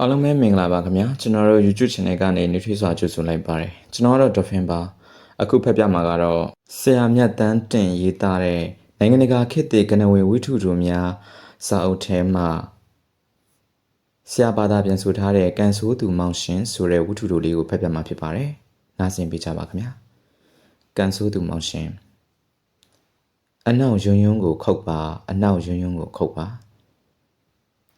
အားလုံးပဲမင်္ဂလာပါခင်ဗျာကျွန်တော်တို့ YouTube channel ကနေနေထွေးစွာကြိုဆိုလိုက်ပါတယ်ကျွန်တော်ကတော့ Dolphin ပါအခုဖက်ပြမှာကတော့ဆရာမြတ်တန်းတင်ရေးသားတဲ့နိုင်ငံတကာခေတ်သစ်ကနဝေဝိထုတို့များစာအုပ်ထဲမှာဆရာဘာသာပြန်ဆိုထားတဲ့ကန်ဆိုးသူမောင်ရှင်ဆိုတဲ့ဝိထုတို့လေးကိုဖက်ပြမှာဖြစ်ပါတယ်နားဆင်ပေးကြပါခင်ဗျာကန်ဆိုးသူမောင်ရှင်အနောက်ယွန်းယွန်းကိုခုတ်ပါအနောက်ယွန်းယွန်းကိုခုတ်ပါ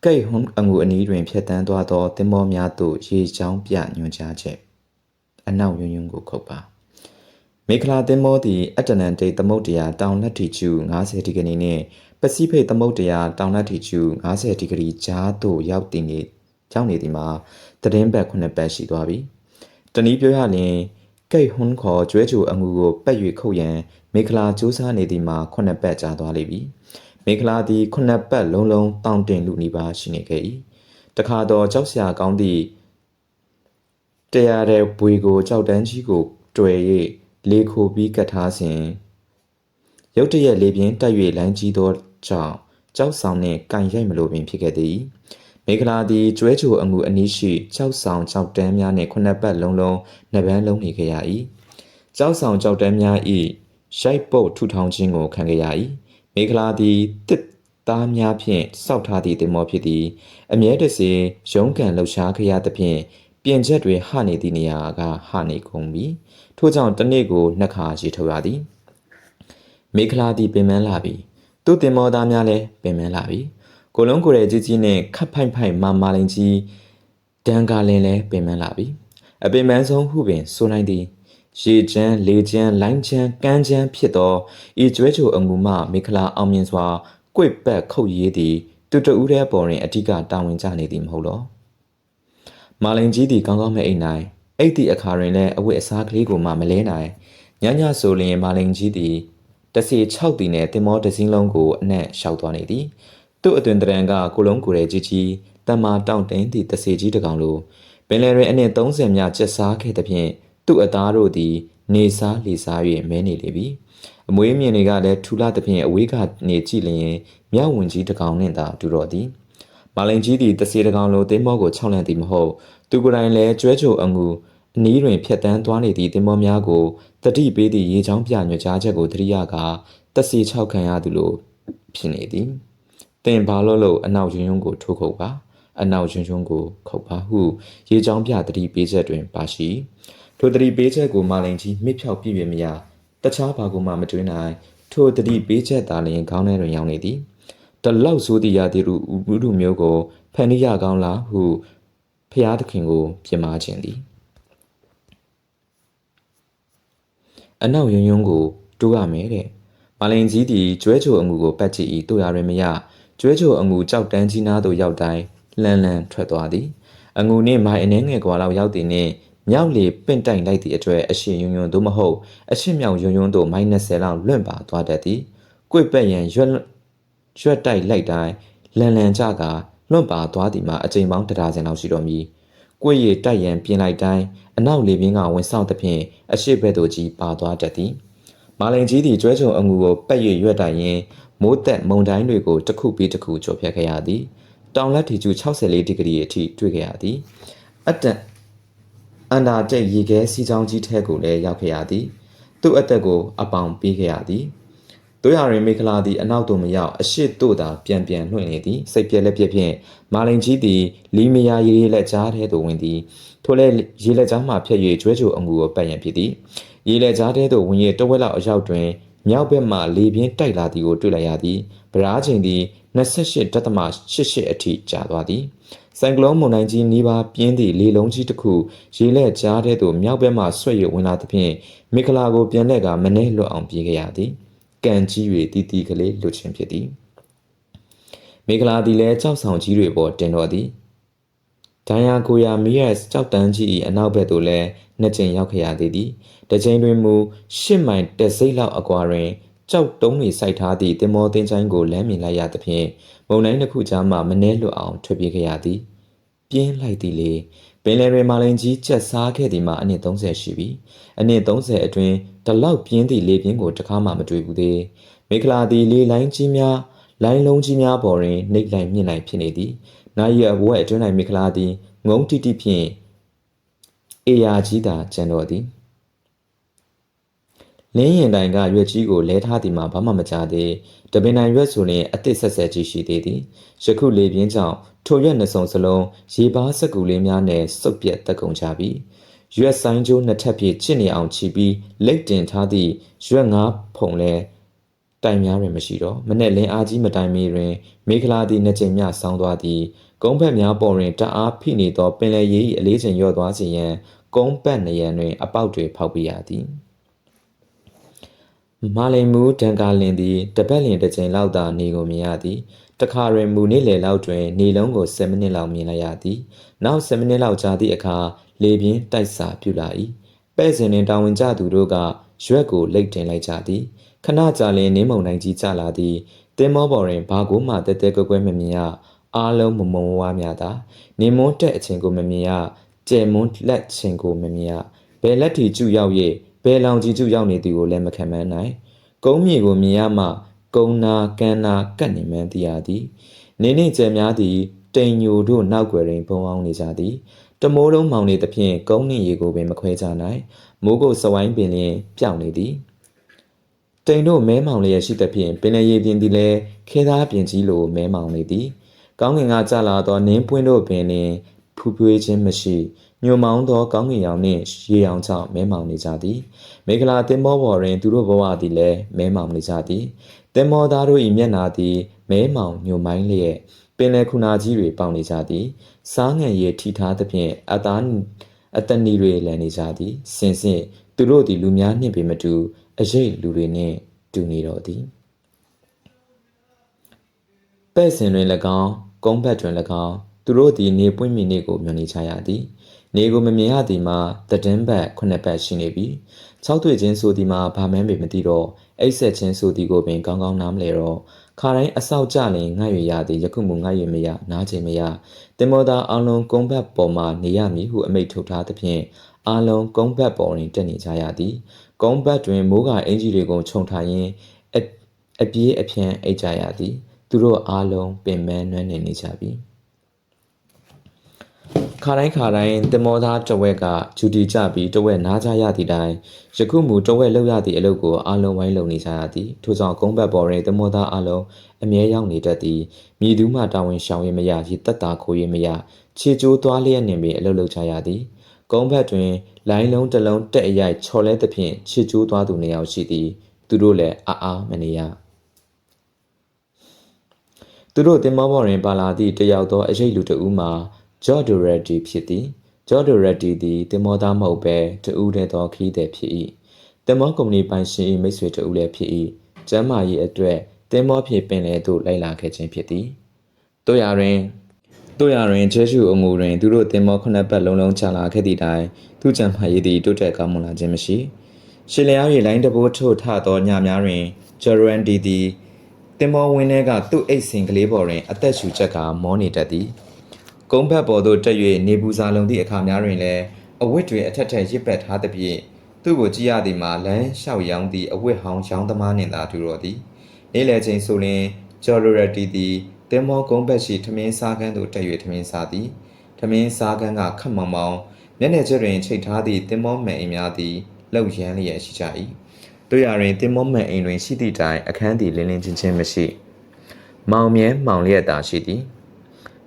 ကဲ့ဟွန်အငူအနီးတွင်ဖြတ်တန်းသွားသောသင်္ဘောများသို့ရေချောင်းပြညွှန်ကြားချက်အနောက်ယွန်းယွန်းကိုခုတ်ပါမေခလာသင်္ဘောသည်အတ္တလန်တိတ်သမုဒ္ဒရာတောင်လက်တီကျူ90ဒီဂရီနှင့်ပစိဖိတ်သမုဒ္ဒရာတောင်လက်တီကျူ90ဒီဂရီကြားသို့ရောက်တည်နေရောက်နေသည်မှာတရင်ဘက်ခုနှစ်ပတ်ရှိသွားပြီတနည်းပြောရလျင်ကဲ့ဟွန်ခေါ်ကျွဲချိုအငူကိုပက်၍ခုတ်ရန်မေခလာစူးစမ်းနေသည်မှာခုနှစ်ပတ်ကြာသွားလိမ့်ပြီ မေခလာသည်ခုနှစ်ပတ်လုံးလုံးတောင့်တင်လူနီးပါးရှိနေခဲ့၏တခါတော့ကြောက်စရာကောင်းသည့်တရားတဲ့ဘွေကိုကြောက်တန်းကြီးကိုတွေ့၍လေခိုပြီးကတ်ထားစဉ်ရုတ်တရက်လေပြင်းတက်၍လိုင်းကြီးသောကြောင့်ကြောက်ဆောင်နှင့်ကန်ရိုက်မလိုပင်ဖြစ်ခဲ့သည်မေခလာသည်ကျွဲချိုအငူအနီးရှိကြောက်ဆောင်ကြောက်တန်းများနှင့်ခုနှစ်ပတ်လုံးလုံးနှစ်ပန်းလုံးနေခဲ့ရ၏ကြောက်ဆောင်ကြောက်တန်းများ၏ရိုက်ပုတ်ထူထောင်ခြင်းကိုခံခဲ့ရ၏ မေခလာသည်တစ်သားများဖြင့်စောက်ထားသည့်တင်မောဖြစ်သည်အမြဲတစေရုံးကန်လှူရှားခရသဖြင့်ပြင်ချက်တွေဟနေသည့်နေရာကဟနေကုန်ပြီထို့ကြောင့်တစ်နေ့ကိုနှစ်ခါရေထုတ်ရသည်မေခလာသည်ပင်မလာပြီသူ့တင်မောသားများလည်းပင်မလာပြီကိုလုံးကိုယ်ရဲ့ကြီးကြီးနဲ့ခတ်ဖိုက်ဖိုက်မာမာလင်ကြီးဒန်ကာလင်လည်းပင်မလာပြီအပင်ပန်းဆုံးဟုပင်ဆိုနိုင်သည် ရေချမ်းလေချမ်းလိုင်းချမ်းကမ်းချမ်းဖြစ်သောဤကျွဲချိုအငူမမေခလာအောင်မြင်စွာကွေ့ပတ်ခုတ်ရေးသည်တူတူဦးတဲ့ပေါ်တွင်အထက်ကတာဝန်ကျနေသည်မဟုတ်လောမာလင်ကြီးသည်ကောင်းကောင်းမဲ့အိမ်နိုင်အိတ်သည့်အခါတွင်လည်းအဝတ်အစားကလေးကိုမှမလဲနိုင်ညညဆိုလျင်မာလင်ကြီးသည်တစီ6တီနဲ့တင်မောတစင်းလုံးကိုအနက်လျှောက်သွားနေသည်သူ့အတွင်တရံကကိုလုံးကိုယ်ရဲ့ကြီးကြီးတမ္မာတောင့်တင်းသည့်တစီကြီးတစ်ကောင်လိုပင်လယ်တွင်အနည်း30မြကျက်စားခဲ့သဖြင့် သူ့အသားတို့သည် နေစားလီစား၍မဲနေလေပြီအမွေးမြင်တွေကလည်းထူလာသဖြင့်အဝေးကနေကြည့်လျင်မြောက်ဝင်ကြီးတစ်ကောင်နှင့်သာတူတော့သည်မာလင်ကြီးသည်တစီတစ်ကောင်လိုတင်းမောကိုခြောက်လန့်သည်မဟုတ်သူကိုယ်တိုင်လည်းကျွဲချိုအငူအနီးတွင်ဖြတ်တန်းသွားနေသည့်တင်မောများကိုတတိပေးသည့်ရေချောင်းပြညွှန်ကြားချက်ကိုသတိရကာတစီ၆ခံရသူလိုဖြစ်နေသည်တင်ဘာလို့လို့အနောက်ယွန်းယွန်းကိုထိုးခုတ်ပါအနောက်ယွန်းယွန်းကိုခုတ်ပါဟု ရေချောင်းပြတတိပေးချက်တွင်ပါရှိ ထိုတတိပေးချက်ကိုမာလင်ကြီးမြစ်ဖြောက်ပြည့်ပြည့်မရတခြားဘာကိုမှမတွေးနိုင်ထိုတတိပေးချက်သာလျှင်ခေါင်းထဲတွင်ရောက်နေသည်တလောက်ဆိုးသည့်ရာသီရုဥပုဒုမျိုးကိုဖန်နီးရကောင်းလားဟုဖျားသခင်ကိုပြင်မာခြင်းသည်အနောက်ယွန်းယွန်းကိုတိုးရမယ်တဲ့မာလင်ကြီးသည်ကျွဲချိုအငူကိုပတ်ကြည့်၏တို့ရရင်မရကျွဲချိုအငူကြောက်တန်းကြီးနားသို့ရောက်တိုင်းလှန်လှန်ထွက်သွားသည်အငူနှင့်မိုင်အနေငယ်ကွာလောက်ရောက်သည်နှင့် မြောက်လေပင့်တိုင်လိုက်သည့်အတွက်အရှင်ယွန်းယွန်းသို့မဟုတ်အရှင်မြောင်ယွန်းယွန်းသို့မိုင်20လောက်လွင့်ပါသွားတတ်သည်။ကိုယ်ပက်ရန်ရွက်ရွက်တိုက်လိုက်တိုင်းလန်လန်ကြကလွန့်ပါသွားသည်မှာအချိန်ပေါင်းတဒါဇင်လောက်ရှိတော်မူ။ကိုယ်ရည်တိုက်ရန်ပြင်လိုက်တိုင်းအနောက်လေပြင်းကဝင်ဆောင်သဖြင့်အရှိဘက်သို့ကြီးပါသွားတတ်သည်။မာလင်ကြီးသည်ကျွဲချုံအငူကိုပက်၍ရွက်တိုင်ရင်မိုးသက်မုန်တိုင်းတွေကိုတစ်ခုပြီးတစ်ခုကျော်ဖြတ်ခဲ့ရသည်။တောင်လက်တီကျူ64ဒီဂရီအထိတွေ့ခဲ့ရသည်။အတန် အန္တာကျိတ်ရေခဲစီချောင်းကြီးထဲကိုလည်းရောက်ခဲ့ရသည်သူ့အသက်ကိုအပေါင်ပေးခဲ့ရသည်တို့ရရင်မေခလာသည်အနောက်သို့မရောက်အရှိတို့သာပြန်ပြန်လွှင့်နေသည်စိတ်ပြက်လက်ပြက်ဖြင့်မာလင်ကြီးသည်လီမယာရေရေလက်ကြားထဲသို့ဝင်သည်ထိုလဲရေလက်ကြားမှဖြတ်၍ကျွဲချိုအငူကိုပတ်ရန်ဖြစ်သည်ရေလက်ကြားထဲသို့ဝင်၍တဝက်လောက်အရောက်တွင်မြောက်ဘက်မှလေပြင်းတိုက်လာသည်ကိုတွေ့လိုက်ရသည်ဗရားချိန်သည်28.88အထိကျသွားသည် ဆိုင်ကလုန်းမုန်တိုင်းကြီးနီးပါးပြင်းသည့်လေလုံးကြီးတစ်ခုရေလက်ကြားထဲသို့မြောက်ဘက်မှဆွဲ၍ဝင်လာသဖြင့်မိခလာကိုပြန်လည်ကမနှဲလွတ်အောင်ပြေးခဲ့ရသည်ကံကြီး၍တီတီကလေးလွတ်ခြင်းဖြစ်သည်မိခလာသည်လည်းကြောက်ဆောင်ကြီးတွေပေါ်တင်တော်သည်ဒိုင်ယာကိုယာမီယက်ကြောက်တန်းကြီး၏အနောက်ဘက်သို့လည်းနှစ်ကြိမ်ရောက်ခဲ့ရသေးသည်တစ်ကြိမ်တွင်မူရှစ်မိုင်တက်စိတ်လောက်အကွာတွင်ကြောက်တုံးတွေစိုက်ထားသည့်တင်မောသင်းချိုင်းကိုလမ်းမြင်လိုက်ရသဖြင့်မုံတိုင်းတစ်ခုကြားမှမနှဲလွတ်အောင်ထွက်ပြေးခဲ့ရသည် ပြင်းလိုက်သည်လေပင်လယ်တွင်မာလင်ကြီးကျက်စားခဲ့သည်မှာအနည်း30ရှိပြီအနည်း30အတွင်းတလောက်ပြင်းသည့်လေပြင်းကိုတကားမှမတွေ့ဘူးသေးမိခလာသည်လေလိုင်းကြီးများလိုင်းလုံးကြီးများပေါ်တွင်နှိပ်လိုက်မြင့်လိုက်ဖြစ်နေသည်နာယီအဘွဲအတွင်း၌မိခလာသည်ငုံတိတိဖြင့်အေယာကြီးသာကျန်တော်သည် လင်းရင်တိုင်ကရွက်ကြီးကိုလဲထားသည်မှာဘာမှမကြားသေးတပင်တိုင်ရွက်ဆိုရင်အသစ်ဆက်ဆက်ကြီးရှိသေးသည်ယခုလေပြင်းကြောင့်ထိုရွက်နှစ်စုံစလုံးရေပါးစက်ကူလေးများနဲ့စုပ်ပြက်တက်ကုန်ကြပြီရွက်ဆိုင်ကျိုးနှစ်ထပ်ဖြင့်ချစ်နေအောင်ချီပြီးလိတ်တင်ထားသည့်ရွက်ငါးဖုံလဲတိုင်များတွင်မရှိတော့မနဲ့လင်းအားကြီးမတိုင်မီတွင်မေခလာသည်နှစ်ချိန်မြဆောင်းသွားသည်ကုန်းဘက်များပေါ်တွင်တအားဖိနေသောပင်လယ်ရေ၏အလေးချိန်လျော့သွားစေရန်ကုန်းပတ်နေရန်တွင်အပေါက်တွေဖောက်ပြရသည် မာလိန်မူဒန်ကာလင်သည်တပတ်လင်တစ်ချိန်လောက်သာနေကိုမြင်ရသည်တခါတွင်မူနေလေလောက်တွင်နေလုံးကို10မိနစ်လောက်မြင်လိုက်ရသည်နောက်10မိနစ်လောက်ကြာသည့်အခါလေပြင်းတိုက်စာပြုလာ၏ပဲ့စင်တွင်တာဝန်ကျသူတို့ကရွက်ကိုလိတ်တင်လိုက်ကြသည်ခဏကြာလျင်နင်းမုန်တိုင်းကြီးကျလာသည်တင်းမောပေါ်တွင်ဘာကိုမှတဲတဲကွဲကွဲမမြင်ရအားလုံးမမုံဝါးများသာနေမွန်းတက်အချိန်ကိုမမြင်ရကျဲမွန်းလက်ချိန်ကိုမမြင်ရဘယ်လက်ထီကျူရောက်၍ ဘယ်လောင်ကြီးကျူရောက်နေသည်ကိုလည်းမခံမနိုင်ကုန်းမြေကိုမြင်ရမှကုန်းနာကန်းနာကတ်နေမှန်းသိရသည်နေနေကျဲများသည်တိမ်ညိုတို့နောက်ွယ်တွင်ဘုံအောင်နေကြသည်တမိုးလုံးမောင်နေသဖြင့်ကုန်းနှင့်ရေကိုပင်မခွဲကြနိုင်မိုးကိုစဝိုင်းပင်လျင်ပြောင်းနေသည်တိမ်တို့မဲမောင်လျက်ရှိသဖြင့်ပင်လယ်ရေပြင်သည်လည်းခဲသားပြင်ကြီးလိုမဲမောင်နေသည်ကောင်းကင်ကကျလာသောနင်းပွင့်တို့ပင်လျင်ဖူးပွေးခြင်းမရှိ ညိုမောင်းသောကောင်းကင်ရောင်နှင့်ရေရောင်ကြောင့်မဲမောင်နေကြသည်မေခလာတင်မောပေါ်တွင်သူတို့ဘဝသည်လည်းမဲမောင်နေကြသည်တင်မောသားတို့၏မျက်နာသည်မဲမောင်ညိုမိုင်းလျက်ပင်လယ်ခုနာကြီးတွေပေါင်နေကြသည်စားငံရည်ထိထားသဖြင့်အသားအတနီတွေလည်နေကြသည်စင်စင်သူတို့သည်လူများနှင့်ပေမတူအရေးလူတွေနှင့်တူနေတော်သည်ပဲ့စင်တွင်၎င်းကုန်းဘက်တွင်၎င်းသူတို့သည်နေပွင့်မိနေကိုမြင်နေကြရသည် နေကိုမမြင်ရသည်မှာတည်င်းဘက်ခုနှစ်ဘက်ရှိနေပြီ၆တွေ့ချင်းဆိုသည်မှာဘာမှန်းပေမသိတော့အိတ်ဆက်ချင်းဆိုသည်ကိုပင်ကောင်းကောင်းနားမလဲတော့ခါတိုင်းအဆောက်ကြလင်ငှက်ရရသည်ယခုမှငှက်ရမရနားချင်မရတင်မောသားအလုံးကုန်းဘက်ပေါ်မှနေရမည်ဟုအမိတ်ထုတ်ထားသဖြင့်အလုံးကုန်းဘက်ပေါ်တွင်တက်နေကြရသည်ကုန်းဘက်တွင်မိုးကအင်ဂျီတွေကိုခြုံထားရင်းအပြေးအဖြန်းအိတ်ကြရသည် သူတို့အားလုံးပင်မနွမ်းနေနေကြပြီ ခါတိုင်းခါတိုင်းတင်မောသားတဝက်ကဂျူတီကြပြီးတဝက်နားကြရသည့်တိုင်ယခုမူတဝက်လောက်ရသည့်အလုပ်ကိုအားလုံးဝိုင်းလုံနေကြရသည်ထို့ကြောင့်ကုန်းဘက်ပေါ်တွင်တင်မောသားအားလုံးအမြဲရောက်နေတတ်သည်မြည်သူမှတာဝန်ရှောင်ရမရရေတက်တာခိုးရမရခြေကျိုးသွားလျက်နေပြီးအလုပ်လုပ်ကြရသည်ကုန်းဘက်တွင်လိုင်းလုံးတစ်လုံးတက်အရိုက်ချော်လဲသဖြင့်ခြေကျိုးသွားသူနှစ်ယောက်ရှိသည်သူတို့လည်းအာအာမနေရသူတို့တင်မောပေါ်တွင်ပါလာသည့်တယောက်သောအရေးလူတဦးမှာ ဂျော့ဒိုရက်တီဖြစ်သည်ဂျော့ဒိုရက်တီသည်တင်မောသားမဟုတ်ပဲတူဦးတဲ့သောခီးတဲ့ဖြစ်၏တင်မောကုမ္ပဏီပိုင်ရှင်၏မိတ်ဆွေတူဦးလည်းဖြစ်၏ကျမ်းမာရေးအတွက်တင်မောဖြစ်ပင်လေသို့လိုက်လာခဲ့ခြင်းဖြစ်သည်တို့ရတွင်တို့ရတွင်ဂျေရှုအငူတွင်သူတို့တင်မောခုနှစ်ပတ်လုံးလုံးချလာခဲ့သည့်တိုင်သူကျမ်းမာရေးသည်တိုးတက်ကောင်းမွန်လာခြင်းမရှိရှင်လျား၏လိုင်းတဘိုးထို့ထသောညများတွင်ဂျေရန်ဒီသည်တင်မောဝင်းထဲကသူ့အိတ်စင်ကလေးပေါ်တွင်အသက်ရှူချက်ကမောနေတတ်သည် ကုန်းဘက်ပေါ်သို့တက်၍နေပူစာလုံသည့်အခါများတွင်လည်းအဝတ်တွေအထက်ထက်ရစ်ပတ်ထားသဖြင့်သူ့ကိုကြည့်ရသည်မှာလမ်းလျှောက်ရောင်းသည့်အဝတ်ဟောင်းရောင်းသမားနှင့်သာတူတော်သည်နေ့လည်ချိန်ဆိုရင်ဂျော်ရိုရတီသည်တင်မောကုန်းဘက်ရှိထမင်းစားကန်းသို့တက်၍ထမင်းစားသည်ထမင်းစားကန်းကခတ်မောင်မောင်မျက်နှာကျတွင်ချိတ်ထားသည့်တင်မောမှန်အိမ်များသည်လောက်ရမ်းလျက်ရှိကြ၏တို့ရတွင်တင်မောမှန်အိမ်တွင်ရှိသည့်တိုင်အခန်းသည်လင်းလင်းချင်းချင်းမရှိ မောင်မြဲမောင်လျက်သာရှိသည်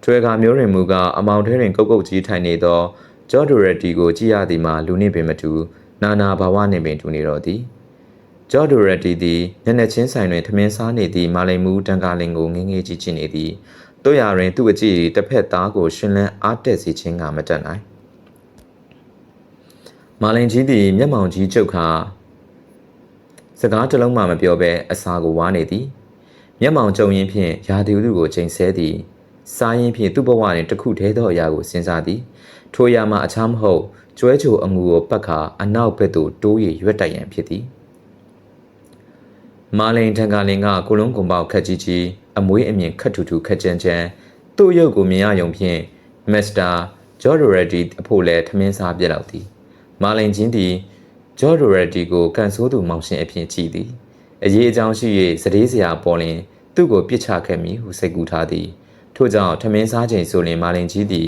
ထွေခါမျိုးရင်မူကအမောင်ထဲတွင်ကုတ်ကုတ်ကြီးထိုင်နေသောဂျော့ဒိုရက်တီကိုကြည့်ရသည်မှာလူနှင့်ပင်မတူနာနာဘာဝနှင့်ပင်တူနေတော့သည်ဂျော့ဒိုရက်တီသည်ညနေချင်းဆိုင်တွင်ထမင်းစားနေသည့်မာလိန်မူတန်ကာလင်ကိုငင်းငယ်ကြည့်ချင်နေသည်တို့ရတွင်သူ့အကြည့်တစ်ဖက်သားကိုရှင်လန်းအားတက်စေခြင်းကမတတ်နိုင်မာလင်ကြီးသည်မျက်မှောင်ကြီးကျုပ်ခါစကားတစ်လုံးမှမပြောဘဲအစာကိုဝါနေသည်မျက်မှောင်ကြုံရင်းဖြင့်ရာသီဥတုကိုချိန်ဆသည် စားရင်ဖြင့်သူ့ဘဝတွင်တစ်ခုတည်းသောအရာကိုစဉ်းစားသည်ထိုအရာမှာအခြားမဟုတ်ကျွဲချိုအငူကိုပတ်ခါအနောက်ဘက်သို့တိုး၍ရွက်တိုက်ရန်ဖြစ်သည်မာလိန်ထံကလင်ကကိုလုံးကွန်ပေါခက်ကြီးကြီးအမွေးအမြင်ခက်ထူထူခက်ကြမ်းကြမ်းသူ့ရုပ်ကိုမြင်ရယုံဖြင့်မစ္စတာဂျော်ဒိုရက်ဒီအဖို့လဲထမင်းစားပြက်လောက်သည်မာလိန်ချင်းသည်ဂျော်ဒိုရက်ဒီကိုကန်ဆိုးသူမောင်ရှင်အဖြစ်ကြည့်သည်အရေးအကြောင်းရှိ၍စတေးစရာပေါ်လင်သူ့ကိုပြစ်ချခဲ့မည်ဟုစိတ်ကူးထားသည် ထို့ကြောင့်ထမင်းစားချိန်ဆိုလင်မာလင်ကြီးသည်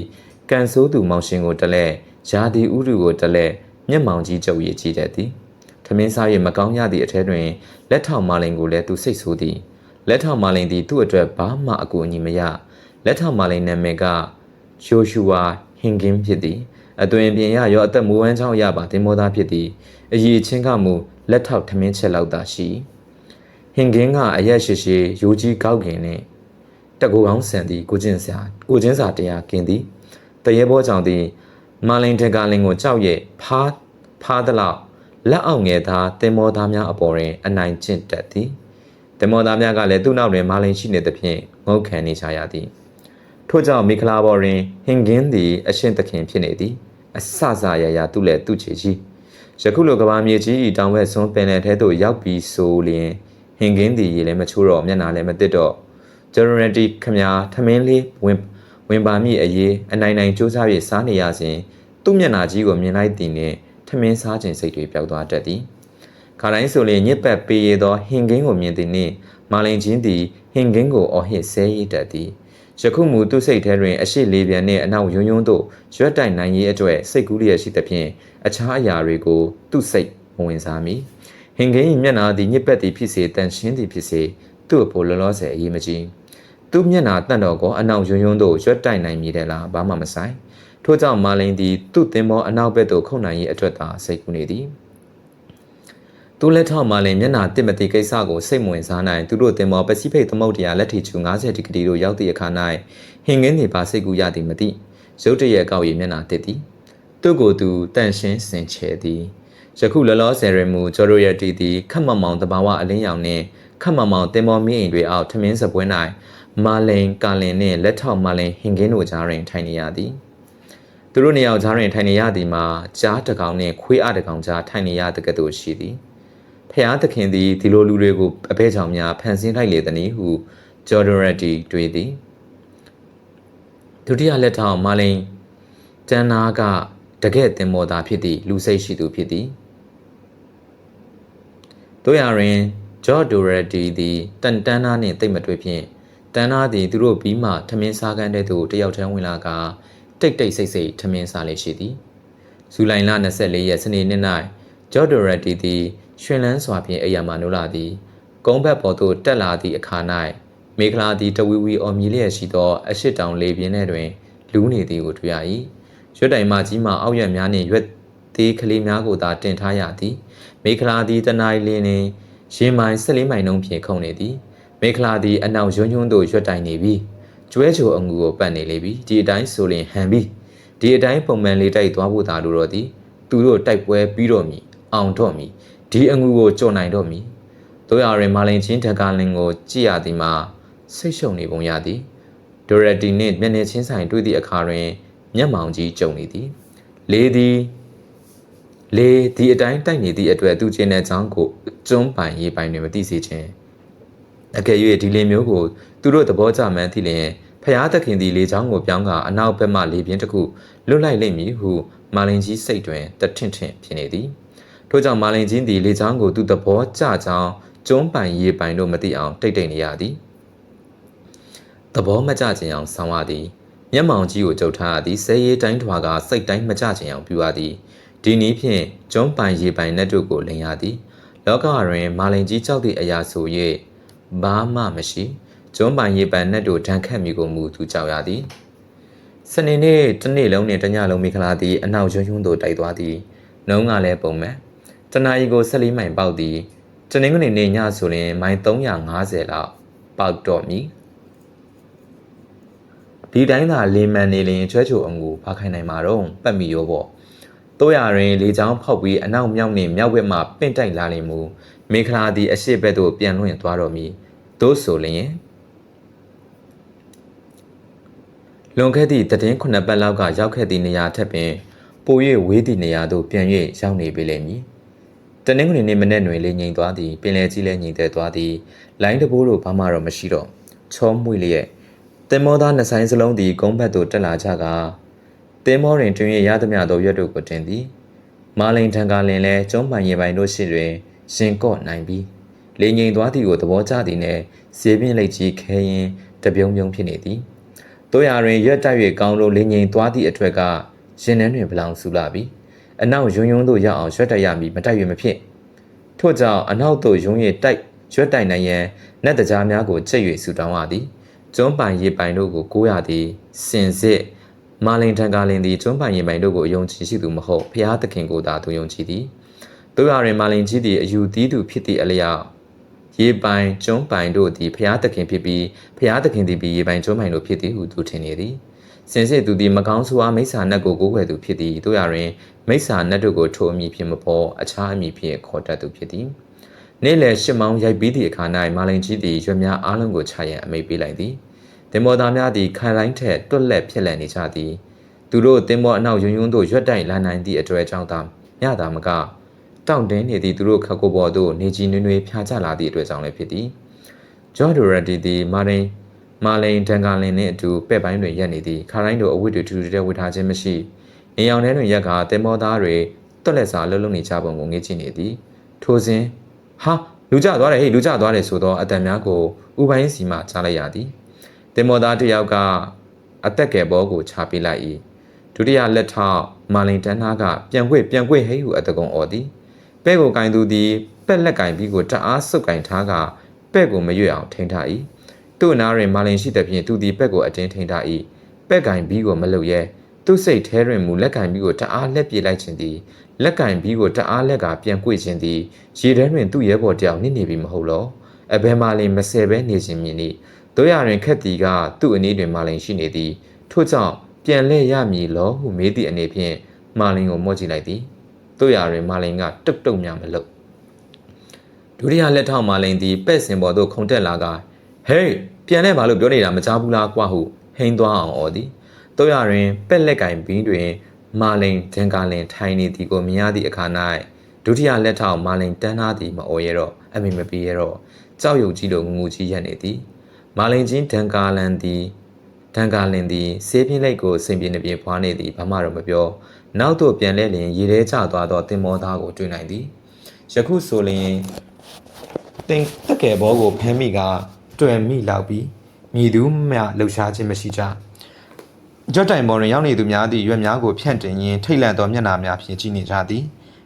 ကန်ဆိုးသူမောင်ရှင်ကိုတလဲယာဒီဥရုကိုတလဲမျက်မှောင်ကြီးကြုပ်ရည်ကြည့်တတ်သည်ထမင်းစား၍မကောင်းရသည့်အထဲတွင်လက်ထောက်မာလင်ကိုလည်းသူစိတ်ဆိုးသည်လက်ထောက်မာလင်သည်သူ့အတွက်ဘာမှအကူအညီမရလက်ထောက်မာလင်နာမည်ကရှိုရှူဝါဟင်ဂင်းဖြစ်သည်အသွင်ပြင်ရရောအသက်မူဝမ်းချောင်းရပါတင်မောသားဖြစ်သည်အည်ချင်းကမူလက်ထောက်ထမင်းချက်လောက်သာရှိဟင်ဂင်းကအရက်ရှိရှိရိုးကြီးကောက်ခင်နှင့် တကူအောင်ဆန်သည်ကိုချင်းစာကိုချင်းစာတရားกินသည်တရေဘောကြောင့်သည်မာလင်တကာလင်ကိုကြောက်ရဲ့ဖားဖားသလောက်လက်အောင်ငယ်သားတင်မောသားများအပေါ်တွင်အနိုင်ကျင့်တတ်သည်တင်မောသားများကလည်းသူ့နောက်တွင်မာလင်ရှိနေသဖြင့်ငုတ်ခံနေကြရသည်ထို့ကြောင့်မိခလာဘော်တွင်ဟင်ဂင်းသည်အရှင်သခင်ဖြစ်နေသည်အဆဆရရသူ့လည်းသူ့ချေကြီးယခုလိုကဘာမြေကြီးဤတောင်ဝဲဆွန်းပင်လယ်ထဲသို့ရောက်ပြီးဆိုလျင်ဟင်ဂင်းသည်ရေလည်းမချိုးတော့မျက်နှာလည်းမတစ်တော့ generality ခမာထမင်းလေးဝင်ဝင်ပါမိအရေးအနိုင်နိုင်စူးစမ်း၍စားနေရစဉ်သူ့မျက်နှာကြီးကိုမြင်လိုက်သည်နှင့်ထမင်းစားခြင်းစိတ်တွေပျောက်သွားတတ်သည်ခါတိုင်းဆိုလျင်ညစ်ပတ်ပေးရသောဟင်ကင်းကိုမြင်သည်နှင့်မာလင်ချင်းသည်ဟင်ကင်းကိုအော်ဟစ်ဆဲရည်တတ်သည်ယခုမူသူ့စိတ်ထဲတွင်အရှိလေးပြန်နှင့်အနောက်ယွန်းယွန်းသို့ရွက်တိုင်နိုင်ရေးအတွက်စိတ်ကူးလျက်ရှိသဖြင့်အခြားအရာတွေကိုသူ့စိတ်မဝင်စားမီဟင်ကင်း၏မျက်နှာသည်ညစ်ပတ်သည်ဖြစ်စေတန်ရှင်းသည်ဖြစ်စေသူ့အဖို့လောလောဆယ်အရေးမကြီး သူ့မျက်နှာတန့်တော်ကောအနောက်ယွန်းယွန်းသို့ရွက်တိုင်နိုင်မည်တဲ့လားဘာမှမဆိုင်ထို့ကြောင့်မာလင်သည်သူ့သင်္ဘောအနောက်ဘက်သို့ခုန်နိုင်ရေးအတွက်သာစိတ်ကူးနေသည်သူလက်ထောက်မာလင်မျက်နှာတစ်မတိကိစ္စကိုစိတ်မဝင်စားနိုင်သူတို့သင်္ဘောပစိဖိတ်သမုဒ္ဒရာလက်ထီချူ90ဒီဂရီတို့ရောက်သည့်အခါ၌ဟင်ငင်းနေပါစိတ်ကူးရသည်မသိရုတ်တရက်ကောက်ရည်မျက်နှာတစ်သည်သူ့ကိုယ်သူတန့်ရှင်းစင်ချေသည်ယခုလောလောဆယ်ရမူကျော်ရိုရတီသည်ခတ်မမောင်တဘာဝအလင်းရောင်နှင့်ခတ်မမောင်တင်မောမြင့်အိမ်တွေအောက်ထမင်းစပွဲ၌ မာလင်ကာလင်နှင့်လက်ထောက်မာလင်ဟင်ကင်းတို့ကြားတွင်ထိုင်နေရသည်သူတို့နှစ်ယောက်ကြားတွင်ထိုင်နေရသည်မှာကြားတကောင်နှင့်ခွေးအတကောင်ကြားထိုင်နေရတဲ့ကဲ့သို့ရှိသည်ဖျားသခင်သည်ဒီလိုလူတွေကိုအဘဲချောင်များဖန်ဆင်းလိုက်လေသည်ဟုဂျော်ဒရတီတွေ့သည်ဒုတိယလက်ထောက်မာလင်တန်နာကတကဲ့တင်မော်သားဖြစ်သည့်လူစိတ်ရှိသူဖြစ်သည်တို့ရရင်ဂျော့ဒိုရတီသည်တန်တန်းသားနှင့်တိတ်မတွေ့ဖြင့် တန်းသားသည်သူတို့ပြီးမှထမင်းစားကန်းတဲ့သူတယောက်တန်းဝင်လာကတိတ်တိတ်ဆိတ်ဆိတ်ထမင်းစားလေရှိသည်ဇူလိုင်လ24ရက်စနေနေ့၌ဂျော့ဒိုရတီသည်ရွှင်လန်းစွာဖြင့်အိယာမနိုးလာသည်ကုန်းဘက်ပေါ်သို့တက်လာသည့်အခါ၌မေခလာသည်တဝီဝီအော်မြည်လျက်ရှိသောအရှိတောင်လေပြင်းထဲတွင်လူးနေသည်ကိုတွေ့ရ၏ရွတ်တိုင်မကြီးမှအောက်ရွက်များနှင့်ရွက်သေးကလေးများကိုသာတင်ထားရသည် မေခလာသည်တနအိုင်လင်းနှင့်ရင်မိုင်14မိုင်နှုန်းဖြင့်ခုန်နေသည် မေခလာသည်အနောက်ယွန်းယွန်းသို့ရွတ်တိုင်နေပြီကျွဲချိုအငူကိုပတ်နေလေပြီဒီအတိုင်းဆိုရင်ဟန်ပြီဒီအတိုင်းပုံမှန်လေးတိုက်သွားဖို့သာလိုတော့သည်သူတို့တိုက်ပွဲပြီးတော့မီအောင်တော့မီဒီအငူကိုကြော်နိုင်တော့မီတို့ရရင်မာလင်ချင်းတကာလင်ကိုကြည့်ရသည်မှာဆိတ်ရှုံနေပုံရသည်ဒိုရတီနှင့်မျက်နှာချင်းဆိုင်တွေ့သည့်အခါတွင်မျက်မှောင်ကြီးကြုံနေသည်လေးသည်လေဒီအတိုင်းတိုက်နေသည့်အတွက်သူချင်းတဲ့ချောင်းကိုကျွန်းပိုင်ရေးပိုင်တွင်မသိစေခြင်း အကယ်၍ဒီလေမျိုးကိုသူတို့သဘောကျမှန်းသိလျင်ဖျားသခင်သည်လေချောင်းကိုပြောင်းကအနောက်ဘက်မှလေပြင်းတစ်ခုလွတ်လိုက်လိမ့်မည်ဟုမာလင်ကြီးစိတ်တွင်တထင့်ထင့်ဖြစ်နေသည်ထို့ကြောင့်မာလင်ချင်းသည်လေချောင်းကိုသူသဘောကျကြောင်းကျွန်းပိုင်ရေးပိုင်တို့မသိအောင်တိတ်တိတ်နေရသည်သဘောမကျခြင်းအောင်ဆောင်းရသည်မျက်မှောင်ကြီးကိုကြုတ်ထားရသည်ဆဲရီတိုင်းထွာကစိတ်တိုင်းမကျခြင်းအောင်ပြုရသည်ဒီနည်းဖြင့်ကျွန်းပိုင်ရေပိုင်နက်တို့ကိုလင်ရသည်လောကတွင်မာလင်ကြီးကြောက်သည့်အရာဆို၍ ဘာမှမရှိကျွန်းပိုင်ရေပိုင်နက်တို့ဒဏ်ခတ်မိကိုမူသူကြောက်ရသည်စနေနေ့တစ်နေ့လုံးနှင့်တညလုံးမိခလာသည်အနောက်ရွံ့ရွံ့သို့တိုက်သွားသည်နှုံးကလည်းပုံမှန်တနာရီကို14မိုင်ပေါက်သည်တနင်္ဂနွေနေ့ညဆိုရင်မိုင်350လောက်ပေါက်တော့မည်ဒီတိုင်းသာလေမန်နေလင်ချွဲချိုအငူဖားခိုင်းနိုင်မှာတော့ပတ်မိရောပေါ့တို့ရရင်လေချောင်းဖောက်ပြီးအနောက်မြောက်နှင့်မြောက်ဘက်မှပင့်တိုက်လာလိမ့်မူမေခလာသည်အရှိဘက်သို့ပြန်လွင့်သွားတော်မူ သို့ဆိုလျင်လွန်ခဲ့သည့်တည်င်းခုနှစ်ပတ်လောက်ကရောက်ခဲ့သည့်နေရာထက်ပင်ပို၍ဝေးသည့်နေရာသို့ပြန်၍ရောက်နေပေလိမ့်မည်တနင်္ဂနွေနေ့မနေ့တွင်လေငိန်သွားသည်ပင်လယ်ကြီးလည်းငိန်သက်သွားသည်လိုင်းတဘိုးတို့ဘာမှတော့မရှိတော့ချောမွေ့လျက်တင်မောသားနှစ်ဆိုင်စလုံးသည်ကုန်းဘက်သို့တက်လာကြကာတင်းမောတွင်တွင်ရရသမျှသောရွက်တို့ကိုတင်သည်မာလိန်ထံကလင်လဲကျုံးပိုင်ရင်ပိုင်တို့ရှိတွင်ရှင်ကော့နိုင်ပြီး လေငိန်သွားသည်ကိုသဘောကျသည်နှင့်စေပြင်းလက်ကြီးခဲရင်တပြုံပြုံဖြစ်နေသည်တို့ရတွင်ရွက်တိုက်၍ကောင်းလို့လင်းငိန်သွားသည့်အထွက်ကရင်နှန်းတွင်ဗလောင်ဆူလာပြီအနောက်ယွန်းယွန်းသို့ရောက်အောင်ရွက်တိုက်ရမည်မတိုက်၍မဖြစ်ထို့ကြောင့်အနောက်သို့ယွန်း၍တိုက်ရွက်တိုက်နိုင်ရန်နတ်တကြားများကိုချက်၍ဆူတောင်းရသည်ကျွန်းပိုင်ရေပိုင်တို့ကိုကိုးရသည်စင်စစ်မာလင်ထံကားလင်သည်ကျွန်းပိုင်ရေပိုင်တို့ကိုအယုံကြည်ရှိသူမဟုတ်ဖျားသခင်ကိုသာသူယုံကြည်သည်တို့ရတွင်မာလင်ကြီးသည်အယူသီးသူဖြစ်သည့်အလျောက် ရေပိုင်ကျွန်းပိုင်တို့သည်ဖျားသခင်ဖြစ်ပြီးဖျားသခင်သည်ပြီးရေပိုင်ကျွန်းပိုင်တို့ဖြစ်သည်ဟုသူထင်နေသည်စင်စစ်သူသည်မကောင်းဆိုးအားမိစ္ဆာနတ်ကိုကိုးကွယ်သူဖြစ်သည်တို့ရတွင်မိစ္ဆာနတ်တို့ကိုထိုအမည်ဖြင့်မပေါ်အခြားအမည်ဖြင့်ခေါ်တတ်သူဖြစ်သည်နေ့လယ်ရှစ်မောင်းရိုက်ပြီးသည့်အခါ၌မာလင်ကြီးသည်ရွက်များအားလုံးကိုချရန်အမိန့်ပေးလိုက်သည်တင်မောသားများသည်ခိုင်လိုင်းထက်တွက်လက်ဖြစ်လည်နေကြသည်သူတို့တင်မောအနောက်ယွန်းယွန်းတို့ရွက်တိုင်လာနိုင်သည့်အတွေ့အကြောင်းသာမျှတာမက တောင့်တင်းနေသည့်သူတို့ခက်ကိုပေါ်သို့နေကြီးနွေးနွေးဖြာချလာသည့်အတွက်ကြောင့်လည်းဖြစ်သည်ဂျော်ဒိုရတီသည်မာရင်မာလိန်ဒန်ကာလင်နှင့်အတူပဲ့ပိုင်းတွင်ရက်နေသည်ခါတိုင်းတို့အဝတ်တွေထူထူတဲ့ဝတ်ထားခြင်းမရှိနေအောင်ထဲတွင်ရက်ကတင်မောသားတွေတွက်လက်စာလှုပ်လှုပ်နေကြပုံကိုငေးကြည့်နေသည်ထိုစဉ်ဟာလူကြသွားတယ်ဟေးလူကြသွားတယ်ဆိုတော့အတန်များကိုဥပိုင်းစီမှကြားလိုက်ရသည်တင်မောသားတစ်ယောက်ကအသက်ကယ်ဘောကိုချပေးလိုက်၏ဒုတိယလက်ထောက်မာလင်တန်းသားကပြန်ခွေပြန်ခွေဟိဟုအတကုံអော်သည် ပဲ့ကိုကင်သူသည်ပက်လက်ကင်ပြီးကိုတအားဆုပ်ကင်ထားကပဲ့ကိုမရွေ့အောင်ထိန်းထား၏သူ့အနားတွင်မာလင်ရှိသဖြင့်သူသည်ပက်ကိုအတင်းထိန်းထား၏ပက်ကင်ပြီးကိုမလုပ်ရဲသူ့စိတ်ထဲတွင်မူလက်ကင်ပြီးကိုတအားလက်ပြေးလိုက်ခြင်းသည်လက်ကင်ပြီးကိုတအားလက်ကပြန်ကွေ့ခြင်းသည်ရေထဲတွင်သူ့ရဲဘော်တယောက်နစ်နေပြီမဟုတ်လောအဘဲမာလင်မဆယ်ပဲနေခြင်းမြင်၏တို့ရတွင်ခက်တီကသူ့အနည်းတွင်မာလင်ရှိနေသည်ထို့ကြောင့်ပြန်လဲရမည်လောဟုမေးသည့်အနေဖြင့်မာလင်ကိုမော့ကြည့်လိုက်သည် တို့ရတွင်မာလင်ကတုတ်တုတ်များမလုပ်ဒုတိယလက်ထောက်မာလင်သည်ပဲ့စင်ပေါ်သို့ခုန်တက်လာကဟေးပြန်လဲပါလို့ပြောနေတာမကြားဘူးလားကွာဟုဟိန်းသွားအောင်အော်သည်တို့ရတွင်ပဲ့လက်ကင်ဘင်းတွင်မာလင်ဒန်ကာလင်ထိုင်နေသည်ကိုမြင်ရသည့်အခါ၌ဒုတိယလက်ထောက်မာလင်တန်းသားသည်မအော်ရတော့အမိမပြေရတော့ကြောက်ရွံ့ကြီးလိုငငူကြီးရက်နေသည်မာလင်ချင်းဒန်ကာလန်သည်ဒန်ကာလင်သည်ဆေးပြင်းလိုက်ကိုစိန်ပြင်းနှပြေဖွားနေသည်ဘာမှတော့မပြော နောက်သို့ပြန်လဲလျင်ရေထဲကျသွားသောတင်မောသားကိုတွေ့နိုင်သည်ယခုဆိုလျင်တင်တက်ကယ်ဘောကိုဖမ်းမိကတွေ့မိလောက်ပြီးမြည်သူမှလှုပ်ရှားခြင်းမရှိကြကြွတိုင်ပေါ်တွင်ရောက်နေသူများသည့်ရွက်များကိုဖြန့်တင်ရင်းထိတ်လန့်သောမျက်နှာများဖြင့်ကြည့်နေကြသည်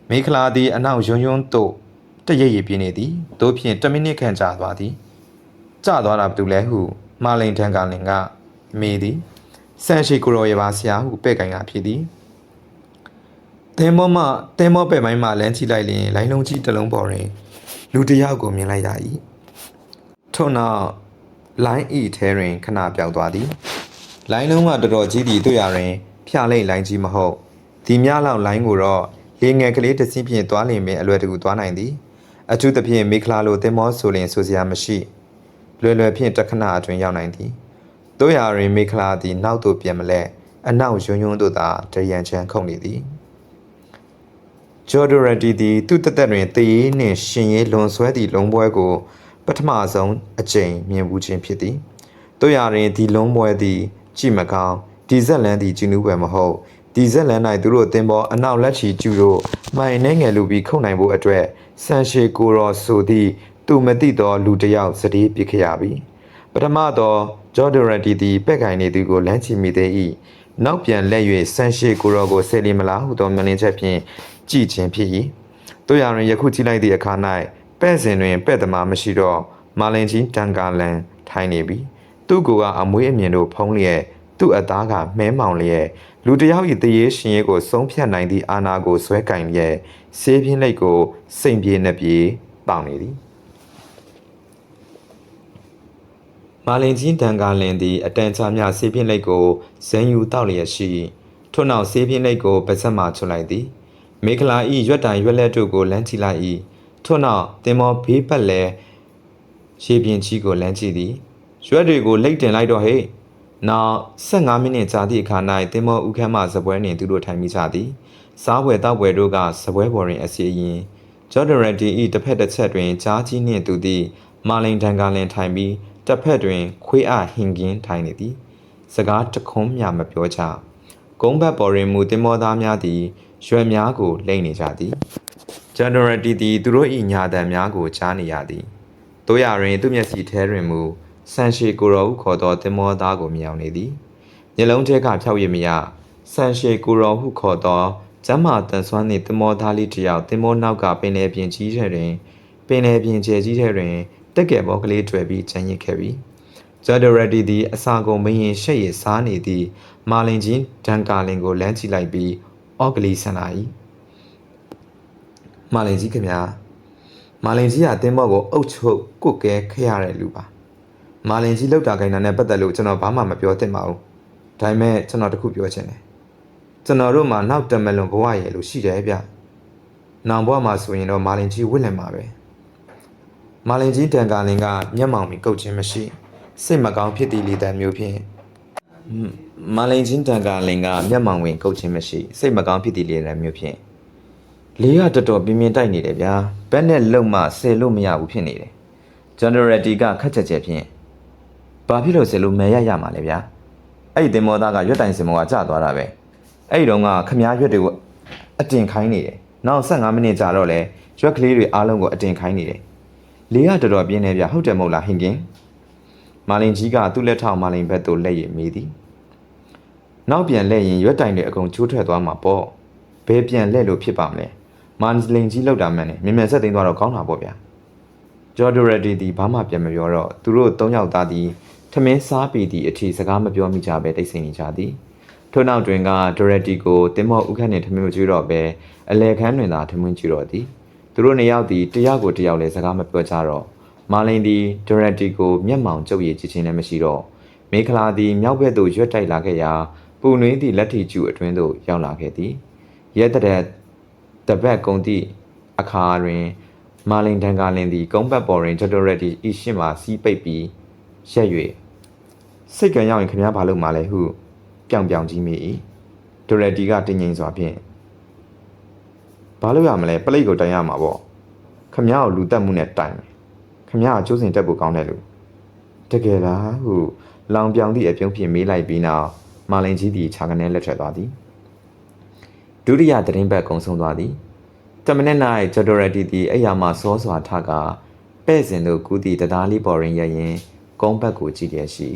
မိခလာသည်အနောက်ယွန်းယွန်းသို့တရရည်ပြင်းနေသည်တို့ဖြင့်10မိနစ်ခန့်ကြာသွားသည်ကြာသွားတာဘာတူလဲဟုမာလိန်ထန်ကလင်ကမေးသည်ဆန်ရှိကိုရောရပါဆရာဟုပဲ့ကင်ကဖြစ်သည် တဲမောမှတဲမောပဲ့မိုင်းမှလမ်းကြည့်လိုက်လျင်လိုင်းလုံးကြီးတစ်လုံးပေါ်တွင်လူတစ်ယောက်ကိုမြင်လိုက်ရ၏ထို့နောက်လိုင်းဤထဲတွင်ခဏပြောက်သွားသည်လိုင်းလုံးကတော်တော်ကြီးသည့်တွေ့ရတွင်ဖျားလိမ့်လိုင်းကြီးမဟုတ်ဒီများလောက်လိုင်းကိုတော့လေငယ်ကလေးတစ်စီးဖြင့်သွားလင်ပင်အလွယ်တကူသွားနိုင်သည်အထူးသဖြင့်မိခလာလိုတင်မောဆိုလင်ဆိုစရာမရှိလွယ်လွယ်ဖြင့်တခဏအတွင်းရောက်နိုင်သည်တို့ရတွင်မိခလာသည်နောက်သို့ပြန်မလဲအနောက်ယွန်းယွန်းတို့သာတရန်ချန်ခုန်နေသည် ဂျော်ဒိုရတီသည်သူ့တသက်တွင်တည်ရေးနှင့်ရှင်ရေးလွန်ဆွဲသည့်လုံးပွဲကိုပထမဆုံးအကြိမ်မြင်ဘူးခြင်းဖြစ်သည်တို့ရတွင်ဒီလုံးပွဲသည်ကြည့်မကောင်းဒီဇက်လန်သည်ကျူနူးပွဲမဟုတ်ဒီဇက်လန်၌သူတို့အသင်းပေါ်အနောက်လက်ချီကျူတို့မိုင်နှဲငယ်လူပြီးခုန်နိုင်ဖို့အတွက်ဆန်ရှေကိုရောဆိုသည့်သူမသိသောလူတစ်ယောက်စတေးပစ်ခဲ့ရပြီပထမသောဂျော်ဒိုရတီသည်ပက်ကင်နေသူကိုလမ်းချီမိသေး၏နောက်ပြန်လက်၍ဆန်ရှေကိုရောကိုဆယ်လီမလားဟုသောမျှလင်းချက်ဖြင့် ကြည်ခြင်းဖြစ်၏တို့ရရင်ယခုကြည့်လိုက်သည့်အခါ၌ပဲ့စင်တွင်ပဲ့သမားမရှိတော့မာလင်ကြီးတန်ကာလန်ထိုင်နေပြီသူ့ကိုယ်ကအမွေးအမြင်တို့ဖုံးလျက်သူ့အသားကမဲမောင်လျက်လူတစ်ယောက်၏တရေရှင်ရဲကိုဆုံးဖြတ်နိုင်သည့်အာဏာကိုဆွဲကင်လျက်ဆေးပြင်းလိုက်ကိုစိန်ပြေနှပြေပေါင်နေသည်မာလင်ကြီးတန်ကာလင်သည်အတန်ချမြဆေးပြင်းလိုက်ကိုဇန်ယူတောက်လျက်ရှိထို့နောက်ဆေးပြင်းလိုက်ကိုပါဇက်မှချွတ်လိုက်သည် မေခလာဤရွက်တိုင်ရွက်လက်တို့ကိုလမ်းကြည့်လိုက်၏ထို့နောက်တင်မောဘေးပတ်လဲရှေးပြင်းကြီးကိုလမ်းကြည့်သည်ရွက်တွေကိုလိတ်တင်လိုက်တော့ဟေ့နောက်15မိနစ်ကြာသည့်အခါ၌တင်မောဥခမ်းမှဇပွဲနှင့်သူတို့ထိုင်မိကြသည်စားပွဲတောက်ပွဲတို့ကဇပွဲပေါ်တွင်အစီရင်ဂျော်ဒရန်တီ၏တစ်ဖက်တစ်ချက်တွင်ကြားကြီးနှင့်သူသည်မာလင်ဒန်ကာလင်ထိုင်ပြီးတစ်ဖက်တွင် ခွေးအားဟင်ကင်းထိုင်နေသည် စကားတခွန်းမျှမပြောကြကုန်းဘက်ပေါ်တွင်မူတင်မောသားများသည် ရွယ်များကိုလိမ့်နေကြသည်ဂျန်နရတီသည်သူတို့၏ညာတံများကိုကြားနေရသည်တို့ရတွင်သူမျက်စိထဲတွင်မူဆန်ရှီကိုရောဟုခေါ်သောတင်မောသားကိုမြင်အောင်နေသည်မျက်လုံးထဲကဖြောက်ရည်မရဆန်ရှေကိုရောဟုခေါ်သောကျမ်းမာတန်ဆွမ်းသည့်သမောသားလေးတစ်ယောက်သင်္ဘောနောက်ကပင်လယ်ပြင်ကြီးထဲတွင်ပင်လယ်ပြင်ကျယ်ကြီးထဲတွင်တက်ကယ်ဘောကလေးတွေ့ပြီးချမ်းရစ်ခဲ့ပြီဂျာဒရတီသည်အစာကုန်မရင်ရှက်ရည်စားနေသည့်မာလင်ကြီးဒန်ကာလင်ကိုလမ်းကြည့်လိုက်ပြီး အော့ကလေးဆန်လာ၏မာလင်ကြီးခင်ဗျာမာလင်ကြီးကသင်္ဘောကိုအုပ်ချုပ်ကုတ်ကဲခရတဲ့လူပါမာလင်ကြီးလောက်တာခိုင်းတာနဲ့ပတ်သက်လို့ကျွန်တော်ဘာမှမပြောသင့်ပါဘူးဒါပေမဲ့ကျွန်တော်တခုပြောချင်တယ်ကျွန်တော်တို့မှာနောက်တမလွန်ဘဝရဲ့လို့ရှိတယ်ဗျ။နောင်ဘဝမှာဆိုရင်တော့မာလင်ကြီးဝစ်လင်မှာပဲ။မာလင်ကြီးတန်ကာလင်ကမျက်မှောင်မီကုတ်ခြင်းမရှိစိတ်မကောင်းဖြစ်သည့်လေတံမျိုးဖြင့်ဟွန်း မာလင်ကြီးတန်ကာလင်ကမျက်မှောင်ဝင်ကုတ်ခြင်းမရှိစိတ်မကောင်းဖြစ်သည့်လေတံမျိုးဖြင့်လေးကတော်တော်ပြင်းပြင်းတိုက်နေတယ်ဗျာ။ဘက်နဲ့လုံမှဆယ်လို့မရဘူးဖြစ်နေတယ်။ generality ကခက်ချက်ချက်ဖြင့်ဘာဖြစ်လို့ဆယ်လို့မဲရရမှာလဲဗျာ။အဲ့ဒီတင်မောသားကရွက်တိုင်စင်မောကကြာသွားတာပဲ။အဲ့ဒီတော့ကခမားရွက်တွေကိုအတင်ခိုင်းနေတယ်။နောက်15မိနစ်ကြာတော့လဲရွက်ကလေးတွေအားလုံးကိုအတင်ခိုင်းနေတယ်။လေးကတော်တော်ပြင်းနေပြဟုတ်တယ်မဟုတ်လားဟင်ကင်။မာလင်ကြီးကသူ့လက်ထောက်မာလင်ဘက်သို့လက်ရည်မေးသည်။ နောက်ပြန်လက်ရင်ရွက်တိုင်တွေအကုန်ချိုးထွက်သွားမှာပေါ့။ဘယ်ပြန်လက်လို့ဖြစ်ပါမလဲ။မာလင်ကြီးလောက်တာမှန်တယ်။မြင်မြန်ဆက်သိမ်းသွားတော့ကောင်းတာပေါ့ဗျာ။ဂျော်ဒိုရတီဒီဘာမှပြန်မပြောတော့သူတို့၃ယောက်သားသည်ထမင်းစားပြီးသည့်အထိစကားမပြောမိကြပဲတိတ်ဆိတ်နေကြသည်။ထို့နောက်တွင်ကဒရက်တီကိုတင်မောဥခန့်နှင့်ထမင်းမကျွေးတော့ပဲအလဲခန်းတွင်သာထမင်းကျွေးတော့သည်သူတို့နှစ်ယောက်သည်တယောက်ကိုတယောက်လည်းစကားမပြောကြတော့မာလင်သည်ဒရက်တီကိုမျက်မှောင်ကျုပ်ရည်ချစ်ချင်းလည်းမရှိတော့မေခလာသည်မြောက်ဘက်သို့ရွတ်တိုက်လာခဲ့ရာ ပူနွေးသည့်လက်ထီကျူအတွင်းသို့ရောက်လာခဲ့သည်ရဲတရက်တပတ်ကုံသည့်အခါတွင်မာလင်တန်ကာလင်သည်ကုန်းပတ်ပေါ်တွင်ဂျဒရက်တီဤရှင်းမှစီးပိတ်ပြီးရက်၍စိတ်ကံရောက်ရင်ခင်ဗျားဘာလုပ်မှာလဲဟုပြောင်ပြောင်ကြီးမိ၏ဒိုရက်တီကတင်းငိမ်စွာဖြင့်ဘာလို့ရမလဲပလိတ်ကိုတိုင်ရမှာပေါ့ခမ ्या ကိုလူတက်မှုနဲ့တိုင်မယ်ခမ ्या ကကျိုးစင်တက်ဖို့ကောင်းတယ်လို့တကယ်လားဟုလောင်ပြောင်သည့်အပြုံးဖြင့်မေးလိုက်ပြီးနောက် မာလင်ကြီးသည်ခြာကနေလက်ထွက်သွားသည်ဒုတိယသတင်းပတ်ကုံဆုံးသွားသည်တမနစ်၌ဂျဒိုရက်တီသည်အဲ့ရမှာစောစွာထကပဲ့စင်တို့ကူးသည့်တရားလေးပေါ်ရင်ရရင်ကုန်းဘက်ကိုကြည့်ရရှိ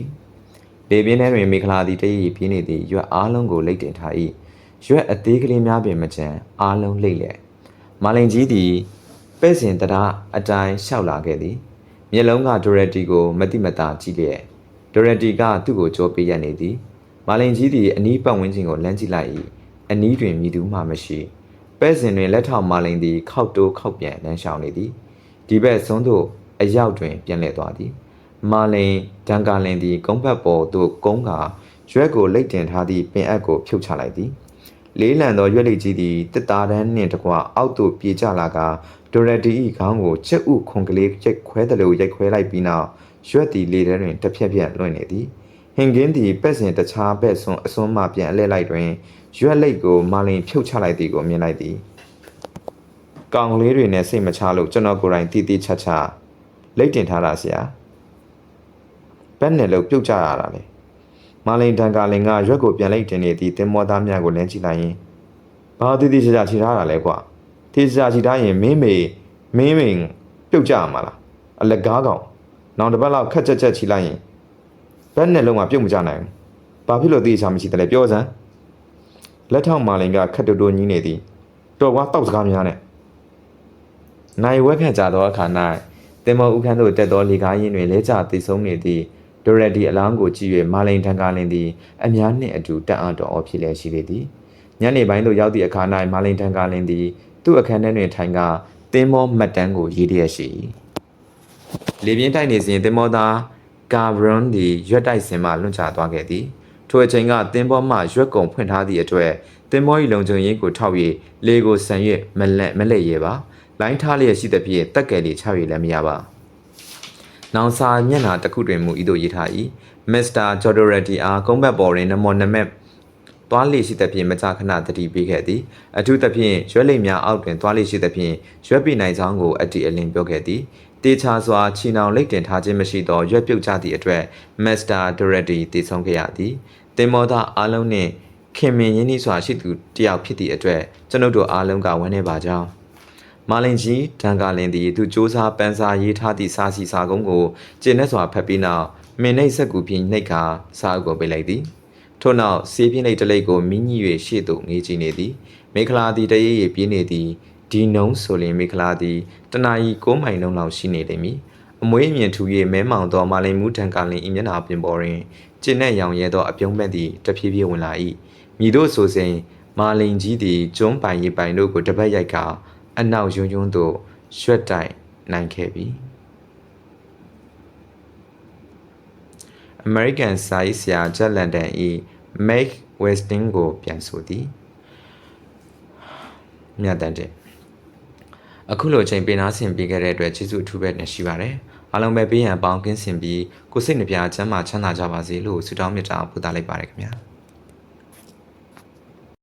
လေပြင်းထဲတွင်မေခလာသည်တရည်ပြင်းနေသည့်ရွက်အားလုံးကိုလိတ်တင်ထား၏ရွက်အသေးကလေးများပင်မချန်အားလုံးလိတ်လက်မာလင်ကြီးသည်ပဲ့စင်တရားအတိုင်းလျှောက်လာခဲ့သည်မျက်လုံးကဒိုရက်တီကိုမတိမတာကြည့်လျက်ဒိုရက်တီကသူ့ကိုကြောပေးရနေသည် မာလင်ကြီးသည်အနီးပတ်ဝန်းကျင်ကိုလမ်းကြည့်လိုက်၏အနီးတွင်မြည်သူမှမရှိပဲ့စင်တွင်လက်ထောက်မာလင်သည်ခောက်တိုးခောက်ပြန်လမ်းလျှောက်နေသည်ဒီဘက်ဆုံးသို့အရောက်တွင်ပြန်လှည့်သွားသည်မာလင်ဒန်ကာလင်သည်ကုန်းဘက်ပေါ်သို့ကုန်းကရွက်ကိုလိတ်တင်ထားသည့်ပင်အပ်ကိုဖြုတ်ချလိုက်သည်လေးလံသောရွက်လိတ်ကြီးသည်တစ်သားတန်းနှင့်တကွအောက်သို့ပြေးကျလာကဒိုရက်တီ၏ခေါင်းကိုချက်ဥခွန်ကလေးရိုက်ခွဲတယ်လို့ရိုက်ခွဲလိုက်ပြီးနောက်ရွက်သည်လေထဲတွင်တစ်ဖြက်ဖြက်လွင့်နေသည် ဟင်ကင်းသည်ပက်စင်တခြားဘက်ဆွန်းအစွန်းမှပြန်အလဲလိုက်တွင်ရွက်လိတ်ကိုမာလင်ဖြုတ်ချလိုက်သည်ကိုမြင်လိုက်သည်ကောင်ကလေးတွေနဲ့စိတ်မချလို့ကျွန်တော်ကိုယ်တိုင်တီးတီးချာချာလိတ်တင်ထားတာဆရာဘက်နဲ့လို့ပြုတ်ကြရတာလေမာလင်တန်ကာလင်ကရွက်ကိုပြန်လိုက်တင်နေသည့်တင်မောသားများကိုလမ်းကြည့်လိုက်ရင်ဘာတိတိကျကျခြေထားတာလဲကွာတိကျကျခြေထားရင်မင်းမေမင်းမင်းပြုတ်ကြရမှာလားအလက်ကားကောင်နောင်တစ်ပတ်လောက်ခက်ချက်ချက်ခြေလိုက်ရင် ဘက်နဲ့လုံးဝပြုတ်မကြနိုင်ဘူးဘာဖြစ်လို့တိကျမရှိတယ်လဲပြောစမ်းလက်ထောက်မာလင်ကခက်တူတူညင်းနေသည်တော်ကွာတောက်စကားများနဲ့နိုင်ဝက်ခန့်ကြသောအခါ၌တင်မောဥခန်းသို့တက်သောလေကားရင်းတွင်လဲကျသိဆုံးနေသည့်ဒိုရက်ဒီအလောင်းကိုကြည့်၍မာလိန်ထန်ကားလင်းသည်အများနှင့်အတူတက်အံ့တော်အောဖြစ်လျက်ရှိလေသည်ညနေပိုင်းသို့ရောက်သည့်အခါ၌မာလိန်ထန်ကားလင်းသည်သူ့အခန်းထဲတွင်ထိုင်ကတင်မောမှတ်တမ်းကိုရေးလျက်ရှိလေပြင်းတိုက်နေစဉ်တင်မောသား ကာဘရွန်သည်ရွက်တိုက်စင်မှလွန့်ချသွားခဲ့သည်ထိုအချိန်ကတင်မောမှရွက်ကုံဖွင့်ထားသည့်အတွက်တင်မော၏လုံခြုံရေးကိုထောက်၍လေကိုဆန်၍မလက်မလက်ရဲပါလိုင်းထားလျက်ရှိသဖြင့်တက်ကယ်လေးချ၍လည်းမရပါ။နောင်စာမျက်နှာတစ်ခုတွင်မူဤသို့ရေးထား၏။မစ္စတာဂျော်ဒိုရက်တီအားကုန်းဘတ်ပေါ်တွင်နမောနမက်သွားလေရှိသဖြင့်မကြာခဏတတိပေးခဲ့သည်။အထူးသဖြင့်ရွက်လိမ်များအောက်တွင်သွားလေရှိသဖြင့်ရွက်ပိနိုင်ချောင်းကိုအတီအလင်းပြောခဲ့သည်။ တေချာစွာချီနောင်လိတ်တင်ထားခြင်းမရှိသောရွက်ပြုတ်ကြသည့်အတွက်မစ္စတာဒိုရက်တီတည်ဆုံးခဲ့ရသည်။တင်မောသားအားလုံးနှင့်ခင်မင်ရင်းနှီးစွာရှိသူတယောက်ဖြစ်သည့်အတွက်ကျွန်ုပ်တို့အားလုံးကဝမ်းနည်းပါကြောင်းမာလင်ကြီးဒန်ကာလင်သည်သူစ조사ပန်းစာရေးထားသည့်စာစီစာကုန်းကိုကျင်းနဲ့စွာဖတ်ပြီးနောက်မင်းနှိပ်ဆက်ကူဖြင့်နှိပ်ကာစာအုပ်ကိုပေးလိုက်သည်ထို့နောက်စေးပြင်းလေးတစ်လိပ်ကိုမိညိ၍ရှေ့သို့ငေးကြည့်နေသည်မေခလာသည်တရေရေပြေးနေသည် ဒီနှုံးဆိုလျင်မေခလာသည်တနာရီ9မိုင်လုံးလောက်ရှိနေလိမ့်မည်အမွေးမြင်ထူ၍မဲမောင်သောမာလင်မူထံကလင်ဤမျက်နှာပြင်ပေါ်တွင်ကျင်းနဲ့ရောင်ရဲသောအပြုံးမဲ့သည်တဖြည်းဖြည်းဝင်လာ၏မြည်တို့ဆိုစဉ်မာလင်ကြီးသည်ကျွန်းပိုင်ရိပ်ပိုင်တို့ကိုတပတ်ရိုက်ကာအနောက်ယွန်းယွန်းသို့ရွှက်တိုင်နိုင်ခဲ့ပြီ American စာရေးဆရာဂျက်လန်ဒန်၏ Make Westing ကိုပြန်ဆိုသည်မြတ်တန်တဲ့ အခုလိုအချိန်ပေးနာဆင်ပေးခဲ့တဲ့အတွက်ကျေးဇူးအထူးပဲတင်ရှိပါတယ်အားလုံးပဲပေးရန်ပေါင်းကင်းစင်ပြီးကိုယ်စိတ်နှပြချမ်းသာချမ်းသာကြပါစေလို့ဆုတောင်းမေတ္တာပို့သလိုက်ပါတယ်ခင်ဗျာ